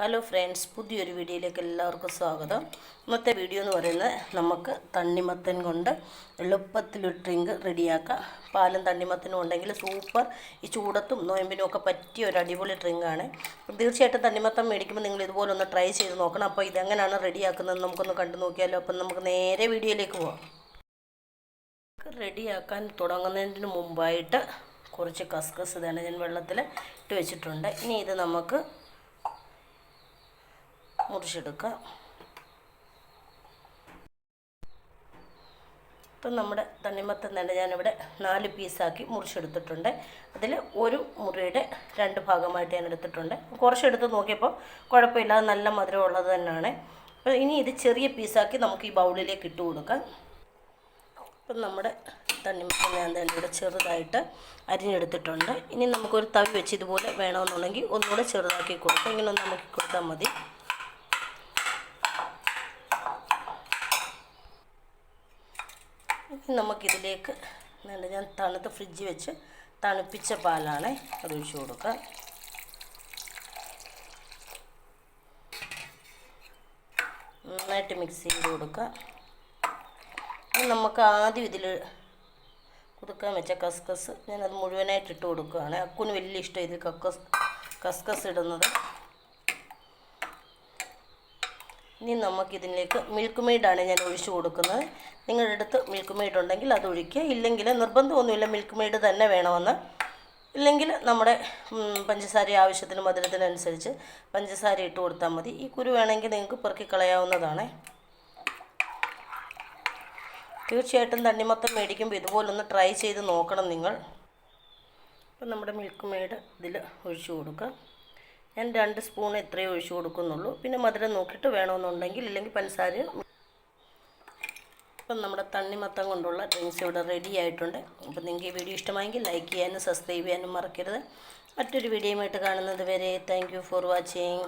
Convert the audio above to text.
Hello friends പുതിയൊരു വീഡിയോയിലേക്ക് എല്ലാവർക്കും സ്വാഗതം. ഇന്നത്തെ വീഡിയോ എന്ന് പറയുന്നത് നമുക്ക് തണ്ണിമത്തൻ കൊണ്ട് എളുപ്പത്തിൽ ഒരു ഡ്രിങ്ക് റെഡിയാക്കാം. പാലും തണ്ണിമത്തനും ഉണ്ടെങ്കിൽ സൂപ്പർ. ഈ ചൂടത്തും നോയമ്പിനും ഒക്കെ പറ്റിയ ഒരു അടിപൊളി ഡ്രിങ്കാണ് തീർച്ചയായിട്ടും തണ്ണിമത്തം മേടിക്കുമ്പോൾ നിങ്ങൾ ഇതുപോലെ ഒന്ന് ട്രൈ ചെയ്ത് നോക്കണം. അപ്പോൾ ഇതെങ്ങനെയാണ് റെഡിയാക്കുന്നത് നമുക്കൊന്ന് കണ്ടു നോക്കിയാലോ. അപ്പം നമുക്ക് നേരെ വീഡിയോയിലേക്ക് പോവാം. റെഡിയാക്കാൻ തുടങ്ങുന്നതിന് മുമ്പായിട്ട് കുറച്ച് കസ്കസ് ഇതാണ് ഞാൻ വെള്ളത്തിൽ ഇട്ട് വെച്ചിട്ടുണ്ട്. ഇനി ഇത് നമുക്ക് മുറിച്ചെടുക്കാം ഇപ്പം നമ്മുടെ തണ്ണിമത്തൻ തന്നെ ഞാനിവിടെ നാല് പീസാക്കി മുറിച്ചെടുത്തിട്ടുണ്ട്. അതിൽ ഒരു മുറിയുടെ രണ്ട് ഭാഗമായിട്ട് ഞാൻ എടുത്തിട്ടുണ്ട്. കുറച്ചെടുത്ത് നോക്കിയപ്പോൾ കുഴപ്പമില്ലാതെ നല്ല മധുരമുള്ളത് തന്നെയാണ്. അപ്പോൾ ഇനി ഇത് ചെറിയ പീസാക്കി നമുക്ക് ഈ ബൗളിലേക്ക് ഇട്ട് കൊടുക്കാം. ഇപ്പം നമ്മുടെ തണ്ണിമത്തൻ ഞാൻ തന്നെ ഇവിടെ ചെറുതായിട്ട് അരിഞ്ഞെടുത്തിട്ടുണ്ട്. ഇനി നമുക്കൊരു തവി വെച്ച് ഇതുപോലെ വേണമെന്നുണ്ടെങ്കിൽ ഒന്നുകൂടെ ചെറുതാക്കി കൊടുക്കാം. ഇങ്ങനെ ഒന്ന് നമുക്ക് കൊടുത്താൽ മതി. നമുക്കിതിലേക്ക് ഞാൻ തണുത്ത് ഫ്രിഡ്ജ് വെച്ച് തണുപ്പിച്ച പാലാണ് അത് കൊടുക്കുക. കൊടുക്കാം നന്നായിട്ട് മിക്സ് ചെയ്ത് കൊടുക്കുക. നമുക്ക് ആദ്യം ഇതിൽ കൊടുക്കാൻ വെച്ച കസ്കസ് ഞാനത് മുഴുവനായിട്ട് ഇട്ട് കൊടുക്കുകയാണ്. അക്കുന് വലിയ ഇഷ്ടം ഇതിൽ കക്കസ് കസ്കസ് ഇടുന്നത്. ഇനി നമുക്കിതിലേക്ക് മിൽക്ക് മെയ്ഡാണ് ഞാൻ ഒഴിച്ചു കൊടുക്കുന്നത്. നിങ്ങളുടെ അടുത്ത് മിൽക്ക് മെയ്ഡ് ഉണ്ടെങ്കിൽ അത് ഒഴിക്കുക. ഇല്ലെങ്കിൽ നിർബന്ധമൊന്നുമില്ല മിൽക്ക് മെയ്ഡ് തന്നെ വേണമെന്ന്. ഇല്ലെങ്കിൽ നമ്മുടെ പഞ്ചസാര ആവശ്യത്തിന് മധുരത്തിനനുസരിച്ച് പഞ്ചസാര ഇട്ട് കൊടുത്താൽ മതി. ഈ കുരു വേണമെങ്കിൽ നിങ്ങൾക്ക് പെറുക്കി കളയാവുന്നതാണ്. തീർച്ചയായിട്ടും തണ്ണിമത്തം മേടിക്കുമ്പോൾ ഇതുപോലൊന്ന് ട്രൈ ചെയ്ത് നോക്കണം നിങ്ങൾ. അപ്പം നമ്മുടെ മിൽക്ക് മെയ്ഡ് ഇതിൽ ഒഴിച്ചു കൊടുക്കുക ഞാൻ രണ്ട് സ്പൂൺ ഇത്രയേ ഒഴിച്ചു കൊടുക്കുന്നുള്ളൂ. പിന്നെ മധുരം നോക്കിയിട്ട് വേണമെന്നുണ്ടെങ്കിൽ ഇല്ലെങ്കിൽ പഞ്ചസാര ഇപ്പം നമ്മുടെ തണ്ണിമത്തം കൊണ്ടുള്ള ഡ്രിങ്ക്സ് ഇവിടെ റെഡി ആയിട്ടുണ്ട്. അപ്പം നിങ്ങൾക്ക് ഈ വീഡിയോ ഇഷ്ടമായെങ്കിൽ ലൈക്ക് ചെയ്യാനും സബ്സ്ക്രൈബ് ചെയ്യാനും മറക്കരുത്. മറ്റൊരു വീഡിയോയുമായിട്ട് കാണുന്നത് വരെ താങ്ക് ഫോർ വാച്ചിങ്.